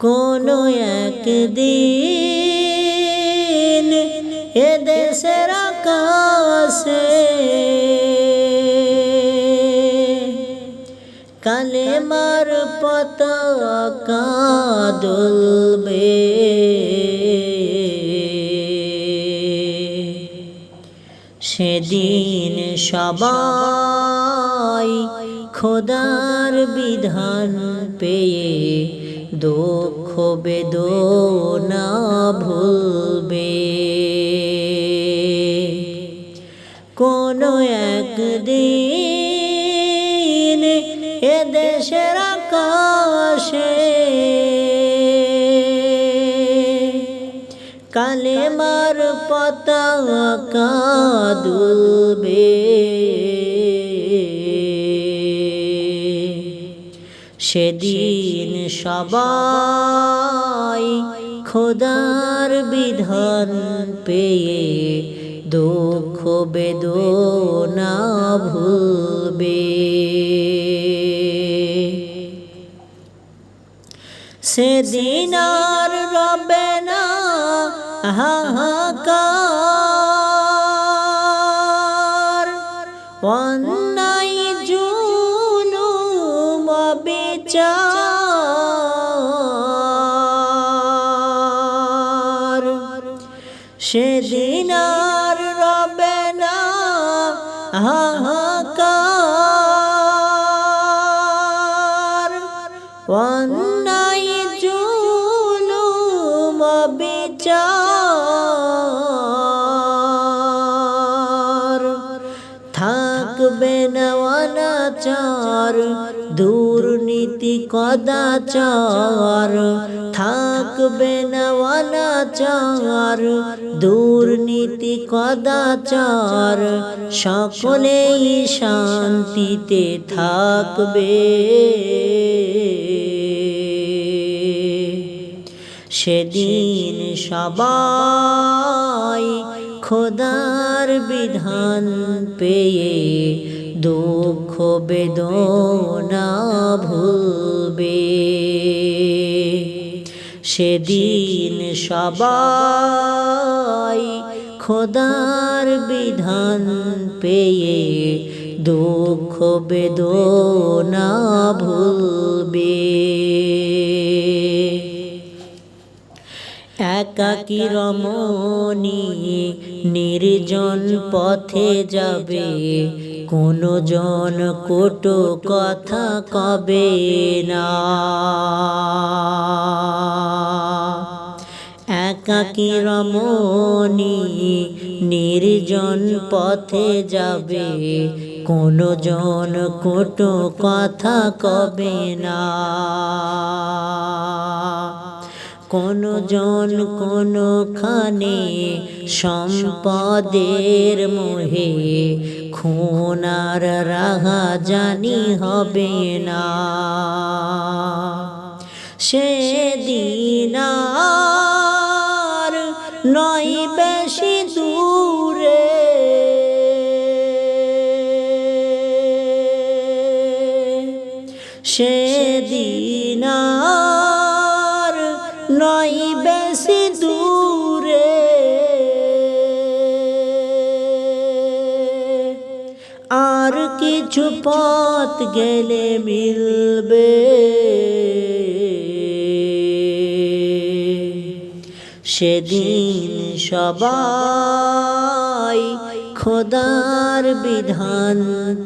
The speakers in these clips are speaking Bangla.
কোনো একদিন এ দেশের আকাশে কালেমার পতাকা দুলবে। সেদিন সবাই খোদার বিধান পেয়ে দুঃখ বেদনা ভুলবে। কোনো একদিন এ দেশের আকাশে কালেমার পতাকা দুলবে। সেদিন সবাই খোদার বিধান পেয়ে দুঃখ বেদনা ভুলবে। সেদিন আর রবে না হাহাকার। বিচার। সেদিন আর রবে না হাহাকার। অন্যায় জুলুম বিচার অনাচার দুর্নীতি কদাচার, থাকবে না অনাচার, দুর্নীতি কদাচার, সকলেই শান্তিতে থাকবে। সেদিন সবাই খোদার বিধান পেয়ে দুঃখ বেদনা ভুলবে। সেদিন সবাই খোদার বিধান পেয়ে দুঃখ বেদনা ভুলবে। একাকি রমণী নির্জন পথে যাবে কোনো জন কোটো কথা কবে না। একাকি রমণী নির্জন পথে যাবে, কোনো জন কোটো কথা কবে না। কোনো জন কোনো খানে সম্পদের মোহে খুনার রাহা জানি হবে না। সেদিন আর নয় বেশি দূরে। সেদিন আর নয় বেশি দূরে। আর কিছু পথ গেলে মিলবে। সেদিন সবাই খোদার বিধান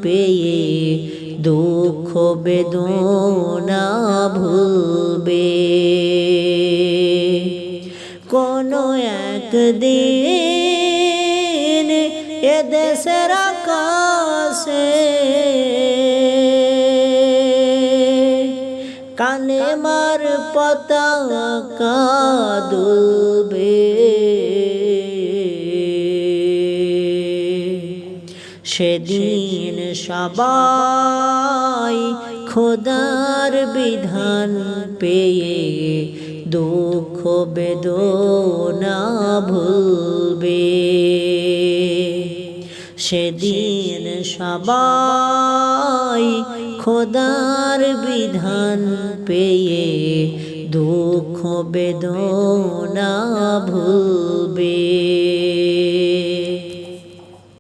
পেয়ে দুঃখ বেদনা ভুলবে। একদিন এ দেশের আকাশে কানে মার পতাকা দুলবে। সেদিন সবাই খোদার বিধান পেয়ে দুঃখ বেদনা ভুলবে। সেদিন সবাই খোদার বিধান পেয়ে দুঃখ বেদনা ভুলবে।